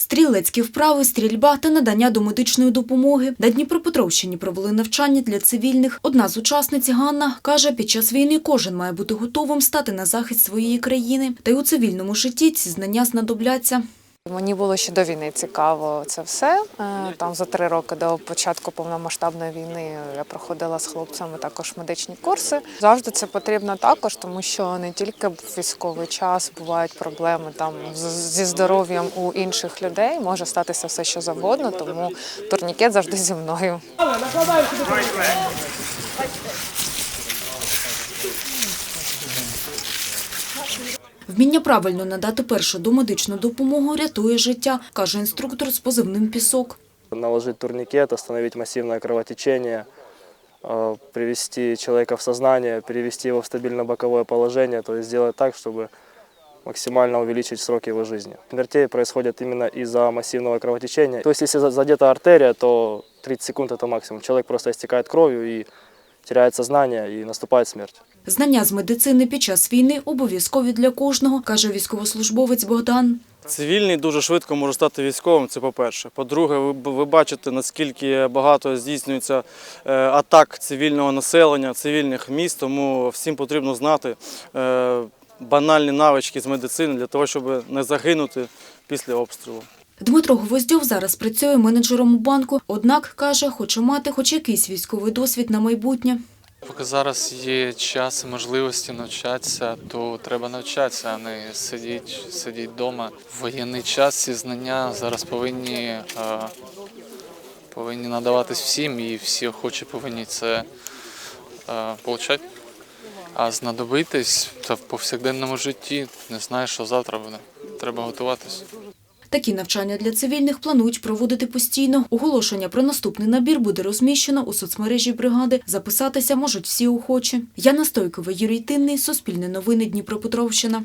Стрілецькі вправи, стрільба та надання домедичної допомоги. На Дніпропетровщині провели навчання для цивільних. Одна з учасниць Ганна каже, під час війни кожен має бути готовим стати на захист своєї країни. Та й у цивільному житті ці знання знадобляться. Мені було ще до війни цікаво це все. Е, Там за три роки до початку повномасштабної війни я проходила з хлопцями також медичні курси. Завжди це потрібно також, тому що не тільки в військовий час бувають проблеми там зі здоров'ям у інших людей. Може статися все, що завгодно, тому турнікет завжди зі мною. Вміння правильно надати першу домедичну допомогу рятує життя, каже інструктор з позивним «Пісок». наложить турникет, остановить массивное кровотечение, э, привести человека в сознание, перевести его в стабильно-боковое положение, то есть сделать так, чтобы максимально увеличить срок его жизни. Смертей происходит именно из-за массивного кровотечения. То есть если за- задета артерия, то 30 секунд это максимум. Человек просто истекает кровью и теряет сознание, и наступает смерть. Знання з медицини під час війни обов'язкові для кожного, каже військовослужбовець Богдан. Цивільний дуже швидко може стати військовим. Це по-перше. По-друге, ви, ви бачите, наскільки багато здійснюється е, атак цивільного населення, цивільних міст. Тому всім потрібно знати е, банальні навички з медицини для того, щоб не загинути після обстрілу. Дмитро Гвоздьов зараз працює менеджером у банку, однак, каже, хоче мати хоч якийсь військовий досвід на майбутнє. Поки зараз є час і можливості навчатися, то треба навчатися, а не сидіти сидіть вдома. Воєнний час ці знання зараз повинні, е, повинні надаватись всім, і всі охочі повинні це е, получати. А знадобитись та в повсякденному житті не знаєш, що завтра буде. Треба готуватись. Такі навчання для цивільних планують проводити постійно. Оголошення про наступний набір буде розміщено у соцмережі бригади. Записатися можуть всі охочі. Яна Стойкова, Юрій Тинний, Суспільне новини Дніпропетровщина.